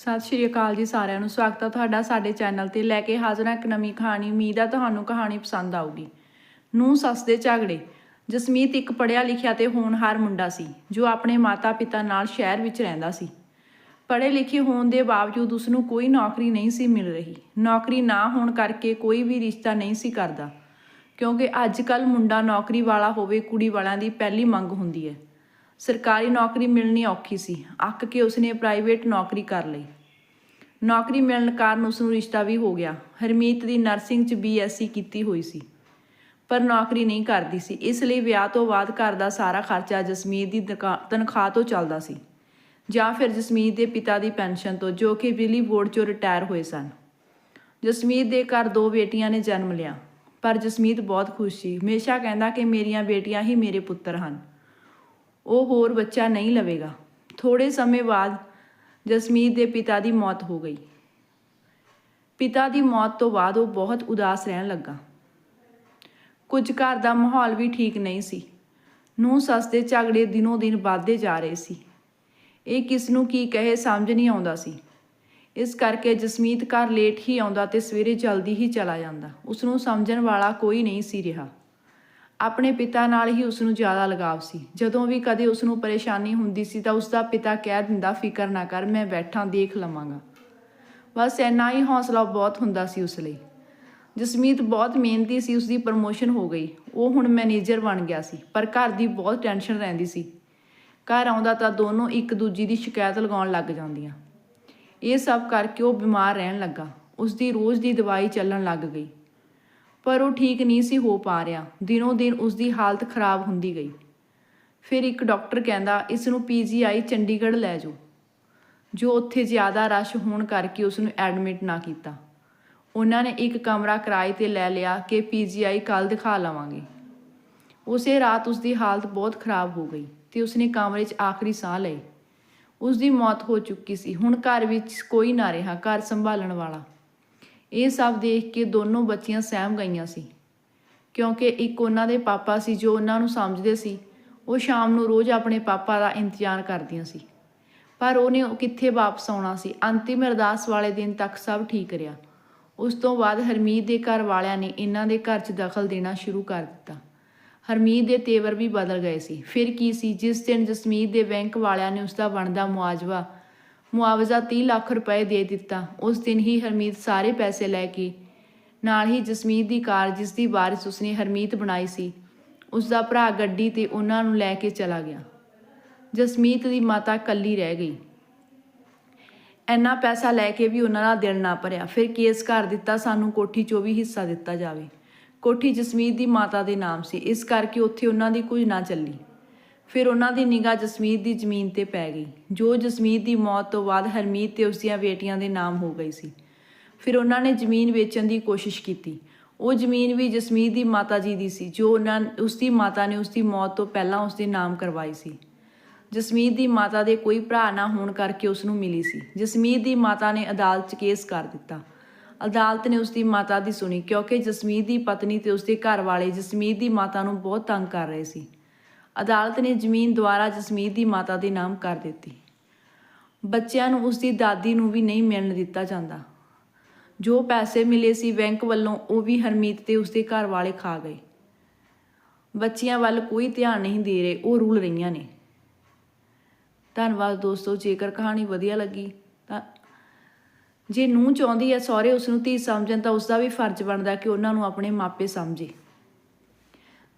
ਸਤਿ ਸ਼੍ਰੀ ਅਕਾਲ ਜੀ ਸਾਰਿਆਂ ਨੂੰ। ਸਵਾਗਤ ਹੈ ਤੁਹਾਡਾ ਸਾਡੇ ਚੈਨਲ ਤੇ। ਲੈ ਕੇ ਹਾਜ਼ਰ ਹਾਂ ਇੱਕ ਨਵੀਂ ਕਹਾਣੀ। ਉਮੀਦ ਹੈ ਤੁਹਾਨੂੰ ਕਹਾਣੀ ਪਸੰਦ ਆਊਗੀ। ਨੂੰ ਸੱਸ ਦੇ ਝਗੜੇ। ਜਸਮੀਤ ਇੱਕ ਪੜਿਆ ਲਿਖਿਆ ਤੇ ਹੋਣਹਾਰ ਮੁੰਡਾ ਸੀ, ਜੋ ਆਪਣੇ ਮਾਤਾ-ਪਿਤਾ ਨਾਲ ਸ਼ਹਿਰ ਵਿੱਚ ਰਹਿੰਦਾ ਸੀ। ਪੜ੍ਹੇ ਲਿਖੇ ਹੋਣ ਦੇ ਬਾਵਜੂਦ ਉਸ ਨੂੰ ਕੋਈ ਨੌਕਰੀ ਨਹੀਂ ਸੀ ਮਿਲ ਰਹੀ। ਨੌਕਰੀ ਨਾ ਹੋਣ ਕਰਕੇ ਕੋਈ ਵੀ ਰਿਸ਼ਤਾ ਨਹੀਂ ਸੀ ਕਰਦਾ। ਕਿਉਂਕਿ ਅੱਜ ਕੱਲ ਮੁੰਡਾ ਨੌਕਰੀ ਵਾਲਾ ਹੋਵੇ, ਕੁੜੀ ਵਾਲਿਆਂ ਦੀ ਪਹਿਲੀ ਮੰਗ ਹੁੰਦੀ ਹੈ। ਸਰਕਾਰੀ ਨੌਕਰੀ ਮਿਲਣੀ ਔਖੀ ਸੀ। ਅੱਕ ਕੇ ਉਸਨੇ ਪ੍ਰਾਈਵੇਟ ਨੌਕਰੀ ਕਰ ਲਈ। ਨੌਕਰੀ ਮਿਲਣ ਕਾਰਨ ਉਸ ਨੂੰ ਰਿਸ਼ਤਾ ਵੀ ਹੋ ਗਿਆ। ਹਰਮੀਤ ਦੀ ਨਰਸਿੰਗ 'ਚ ਬੀਐਸਸੀ ਕੀਤੀ ਹੋਈ ਸੀ। ਪਰ ਨੌਕਰੀ ਨਹੀਂ ਕਰਦੀ ਸੀ। ਇਸ ਲਈ ਵਿਆਹ ਤੋਂ ਬਾਅਦ ਘਰ ਦਾ ਸਾਰਾ ਖਰਚਾ ਜਸਮੀਤ ਦੀ ਤਨਖਾ- ਤਨਖਾਹ ਤੋਂ ਚੱਲਦਾ ਸੀ। ਜਾਂ ਫਿਰ ਜਸਮੀਤ ਦੇ ਪਿਤਾ ਦੀ ਪੈਨਸ਼ਨ ਤੋਂ, ਜੋ ਕਿ ਬਿਜਲੀ ਬੋਰਡ 'ਚੋਂ ਰਿਟਾਇਰ ਹੋਏ ਸਨ। ਜਸਮੀਤ ਦੇ ਘਰ ਦੋ ਬੇਟੀਆਂ ਨੇ ਜਨਮ ਲਿਆ। ਪਰ ਜਸਮੀਤ ਬਹੁਤ ਖੁਸ਼ ਸੀ। ਹਮੇਸ਼ਾ ਕਹਿੰਦਾ ਕਿ ਮੇਰੀਆਂ ਬੇਟੀਆਂ ਹੀ ਮੇਰੇ ਪੁੱਤਰ ਹਨ। ਉਹ ਹੋਰ ਬੱਚਾ ਨਹੀਂ ਲਵੇਗਾ। ਥੋੜੇ ਸਮੇਂ ਬਾਅਦ ਜਸਮੀਤ ਦੇ ਪਿਤਾ ਦੀ ਮੌਤ ਹੋ ਗਈ। ਪਿਤਾ ਦੀ ਮੌਤ ਤੋਂ ਬਾਅਦ ਉਹ ਬਹੁਤ ਉਦਾਸ ਰਹਿਣ ਲੱਗਾ। ਕੁਝ ਘਰ ਦਾ ਮਾਹੌਲ ਵੀ ਠੀਕ ਨਹੀਂ ਸੀ। ਨੂੰ ਸੱਸ ਦੇ ਝਗੜੇ ਦਿਨੋਂ ਦਿਨ ਵੱਧਦੇ ਜਾ ਰਹੇ ਸੀ। ਇਹ ਕਿਸ ਨੂੰ ਕੀ ਕਹੇ ਸਮਝ ਨਹੀਂ ਆਉਂਦਾ ਸੀ। ਇਸ ਕਰਕੇ ਜਸਮੀਤ ਘਰ ਲੇਟ ਹੀ ਆਉਂਦਾ ਤੇ ਸਵੇਰੇ ਜਲਦੀ ਹੀ ਚਲਾ ਜਾਂਦਾ। ਉਸ ਨੂੰ ਸਮਝਣ ਵਾਲਾ ਕੋਈ ਨਹੀਂ ਸੀ ਰਿਹਾ। ਆਪਣੇ ਪਿਤਾ ਨਾਲ ਹੀ ਉਸ ਨੂੰ ਜ਼ਿਆਦਾ ਲਗਾਵ ਸੀ। ਜਦੋਂ ਵੀ ਕਦੇ ਉਸ ਨੂੰ ਪਰੇਸ਼ਾਨੀ ਹੁੰਦੀ ਸੀ ਤਾਂ ਉਸ ਦਾ ਪਿਤਾ ਕਹਿ ਦਿੰਦਾ, ਫਿਕਰ ਨਾ ਕਰ, ਮੈਂ ਬੈਠਾ, ਦੇਖ ਲਵਾਂਗਾ। ਬਸ ਇੰਨਾ ਹੀ ਹੌਸਲਾ ਬਹੁਤ ਹੁੰਦਾ ਸੀ ਉਸ ਲਈ। ਜਸਮੀਤ ਬਹੁਤ ਮਿਹਨਤੀ ਸੀ ਉਸ ਦੀ ਪ੍ਰਮੋਸ਼ਨ ਹੋ ਗਈ। ਉਹ ਹੁਣ ਮੈਨੇਜਰ ਬਣ ਗਿਆ ਸੀ, ਪਰ ਘਰ ਦੀ ਬਹੁਤ ਟੈਨਸ਼ਨ ਰਹਿੰਦੀ ਸੀ। ਘਰ ਆਉਂਦਾ ਤਾਂ ਦੋਨੋਂ ਇੱਕ ਦੂਜੀ ਦੀ ਸ਼ਿਕਾਇਤ ਲਗਾਉਣ ਲੱਗ ਜਾਂਦੀਆਂ। ਇਹ ਸਭ ਕਰਕੇ ਉਹ ਬਿਮਾਰ ਰਹਿਣ ਲੱਗਾ। ਉਸ ਦੀ ਰੋਜ਼ ਦੀ ਦਵਾਈ ਚੱਲਣ ਲੱਗ ਗਈ। ਪਰ ਉਹ ਠੀਕ ਨਹੀਂ ਸੀ ਹੋ ਪਾ ਰਿਹਾ। ਦਿਨੋਂ ਦਿਨ ਉਸ ਦੀ ਹਾਲਤ ਖਰਾਬ ਹੁੰਦੀ ਗਈ। ਫਿਰ ਇੱਕ ਡਾਕਟਰ ਕਹਿੰਦਾ, ਇਸ ਨੂੰ ਪੀਜੀਆਈ ਚੰਡੀਗੜ੍ਹ ਲੈ ਜਾਓ। ਜੋ ਉੱਥੇ ਜ਼ਿਆਦਾ ਰਸ਼ ਹੋਣ ਕਰਕੇ ਉਸ ਨੂੰ ਐਡਮਿਟ ਨਾ ਕੀਤਾ। ਉਹਨਾਂ ਨੇ ਇੱਕ ਕਮਰਾ ਕਿਰਾਏ ਤੇ ਲੈ ਲਿਆ ਕਿ ਪੀਜੀਆਈ ਕੱਲ ਦਿਖਾ ਲਵਾਂਗੇ। ਉਸੇ ਰਾਤ ਉਸ ਦੀ ਹਾਲਤ ਬਹੁਤ ਖਰਾਬ ਹੋ ਗਈ ਤੇ ਉਸਨੇ ਕਮਰੇ 'ਚ ਆਖਰੀ ਸਾਹ ਲਏ ਉਸ ਦੀ ਮੌਤ ਹੋ ਚੁੱਕੀ ਸੀ। ਹੁਣ ਘਰ ਵਿੱਚ ਕੋਈ ਨਾ ਰਿਹਾ, ਘਰ ਸੰਭਾਲਣ ਵਾਲਾ। ਇਹ ਸਭ ਦੇਖ ਕੇ ਦੋਨੋਂ ਬੱਚੀਆਂ ਸਹਿਮ ਗਈਆਂ ਸੀ। ਕਿਉਂਕਿ ਇੱਕ ਉਹਨਾਂ ਦੇ ਪਾਪਾ ਸੀ ਜੋ ਉਹਨਾਂ ਨੂੰ ਸਮਝਦੇ ਸੀ, ਉਹ ਸ਼ਾਮ ਨੂੰ ਰੋਜ਼ ਆਪਣੇ ਪਾਪਾ ਦਾ ਇੰਤਜ਼ਾਰ ਕਰਦੀਆਂ ਸੀ। ਪਰ ਉਹਨੇ ਕਿੱਥੇ ਵਾਪਸ ਆਉਣਾ ਸੀ? ਅੰਤਿਮ ਅਰਦਾਸ ਵਾਲੇ ਦਿਨ ਤੱਕ ਸਭ ਠੀਕ ਰਿਹਾ। ਉਸ ਤੋਂ ਬਾਅਦ ਹਰਮੀਤ ਦੇ ਘਰ ਵਾਲਿਆਂ ਨੇ ਇਹਨਾਂ ਦੇ ਘਰ 'ਚ ਦਖਲ ਦੇਣਾ ਸ਼ੁਰੂ ਕਰ ਦਿੱਤਾ। ਹਰਮੀਤ ਦੇ ਤੇਵਰ ਵੀ ਬਦਲ ਗਏ ਸੀ। ਫਿਰ ਕੀ ਸੀ? ਜਿਸ ਦਿਨ ਜਸਮੀਤ ਦੇ ਬੈਂਕ ਵਾਲਿਆਂ ਨੇ ਉਸ ਦਾ ਬਣਦਾ ਮੁਆਵਜ਼ਾ ਮੁਆਵਜ਼ਾ 30 ਲੱਖ ਰੁਪਏ ਦੇ ਦਿੱਤਾ। ਉਸ ਦਿਨ ਹੀ ਹਰਮੀਤ ਸਾਰੇ ਪੈਸੇ ਲੈ ਕੇ ਨਾਲ ਹੀ ਜਸਮੀਤ ਦੀ ਕਾਰ ਜਿਸ ਦੀ ਵਾਰਿਸ ਉਸਨੇ ਹਰਮੀਤ ਬਣਾਈ ਸੀ, ਉਸ ਦਾ ਭਰਾ ਗੱਡੀ ਤੇ ਉਹਨਾਂ ਨੂੰ ਲੈ ਕੇ ਚਲਾ ਗਿਆ। ਜਸਮੀਤ ਦੀ ਮਾਤਾ ਇਕੱਲੀ ਰਹਿ ਗਈ। ਇੰਨਾ ਪੈਸਾ ਲੈ ਕੇ ਵੀ ਉਹਨਾਂ ਦਾ ਦਿਲ ਨਾ ਭਰਿਆ। ਫਿਰ ਕੇਸ ਕਰ ਦਿੱਤਾ, ਸਾਨੂੰ ਕੋਠੀ 'ਚੋਂ ਵੀ ਹਿੱਸਾ ਦਿੱਤਾ ਜਾਵੇ। ਕੋਠੀ ਜਸਮੀਤ ਦੀ ਮਾਤਾ ਦੇ ਨਾਮ ਸੀ। ਇਸ ਕਰਕੇ ਉੱਥੇ ਉਹਨਾਂ ਦੀ ਕੁਝ ਨਾ ਚੱਲੀ। ਫਿਰ ਉਹਨਾਂ ਦੀ ਨਿਗਾਹ ਜਸਮੀਤ ਦੀ ਜ਼ਮੀਨ ਤੇ ਪੈ ਗਈ, ਜੋ ਜਸਮੀਤ ਦੀ ਮੌਤ ਤੋਂ ਬਾਅਦ ਹਰਮੀਤ ਤੇ ਉਸ ਦੀਆਂ ਬੇਟੀਆਂ ਦੇ ਨਾਮ ਹੋ ਗਈ ਸੀ। ਫਿਰ ਉਹਨਾਂ ਨੇ ਜ਼ਮੀਨ ਵੇਚਣ ਦੀ ਕੋਸ਼ਿਸ਼ ਕੀਤੀ। ਉਹ ਜ਼ਮੀਨ ਵੀ ਜਸਮੀਤ ਦੀ ਮਾਤਾ ਜੀ ਦੀ ਸੀ, ਜੋ ਉਹਨਾਂ ਉਸ ਦੀ ਮਾਤਾ ਨੇ ਉਸ ਦੀ ਮੌਤ ਤੋਂ ਪਹਿਲਾਂ ਉਸ ਦੇ ਨਾਮ ਕਰਵਾਈ ਸੀ। ਜਸਮੀਤ ਦੀ ਮਾਤਾ ਦੇ ਕੋਈ ਭਰਾ ਨਾ ਹੋਣ ਕਰਕੇ ਉਸ ਨੂੰ ਮਿਲੀ ਸੀ। ਜਸਮੀਤ ਦੀ ਮਾਤਾ ਨੇ ਅਦਾਲਤ 'ਚ ਕੇਸ ਕਰ ਦਿੱਤਾ। ਅਦਾਲਤ ਨੇ ਉਸ ਦੀ ਮਾਤਾ ਦੀ ਸੁਣੀ, ਕਿਉਂਕਿ ਜਸਮੀਤ ਦੀ ਪਤਨੀ ਤੇ ਉਸ ਦੇ ਘਰ ਵਾਲੇ ਜਸਮੀਤ ਦੀ ਮਾਤਾ ਨੂੰ ਬਹੁਤ ਤੰਗ ਕਰ ਰਹੇ ਸੀ। ਅਦਾਲਤ ਨੇ ਜ਼ਮੀਨ ਦੁਆਰਾ ਜਸਮੀਤ ਦੀ ਮਾਤਾ ਦੇ ਨਾਮ ਕਰ ਦਿੱਤੀ। ਬੱਚਿਆਂ ਨੂੰ ਉਸ ਦੀ ਦਾਦੀ ਨੂੰ ਵੀ ਨਹੀਂ ਮਿਲਣ ਦਿੱਤਾ ਜਾਂਦਾ। ਜੋ ਪੈਸੇ ਮਿਲੇ ਸੀ ਬੈਂਕ ਵੱਲੋਂ, ਉਹ ਵੀ ਹਰਮੀਤ ਤੇ ਉਸਦੇ ਘਰ ਵਾਲੇ ਖਾ ਗਏ। ਬੱਚਿਆਂ ਵੱਲ ਕੋਈ ਧਿਆਨ ਨਹੀਂ ਦੇ ਰਹੇ, ਉਹ ਰੁਲ ਰਹੀਆਂ ਨੇ। ਧੰਨਵਾਦ ਦੋਸਤੋ, ਜੇਕਰ ਕਹਾਣੀ ਵਧੀਆ ਲੱਗੀ ਤਾਂ ਜੇ ਨੂੰ ਚਾਹੁੰਦੀ ਹੈ ਸਹੁਰੇ ਉਸ ਨੂੰ ਧੀ ਸਮਝਣ, ਤਾਂ ਉਸ ਦਾ ਵੀ ਫਰਜ਼ ਬਣਦਾ ਕਿ ਉਹਨਾਂ ਨੂੰ ਆਪਣੇ ਮਾਪੇ ਸਮਝੇ।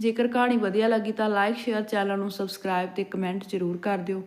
ਜੇਕਰ ਕਹਾਣੀ ਵਧੀਆ ਲੱਗੀ ਤਾਂ ਲਾਈਕ ਸ਼ੇਅਰ ਚੈਨਲ ਨੂੰ ਸਬਸਕ੍ਰਾਈਬ ਤੇ ਕਮੈਂਟ ਜ਼ਰੂਰ ਕਰ ਦਿਓ।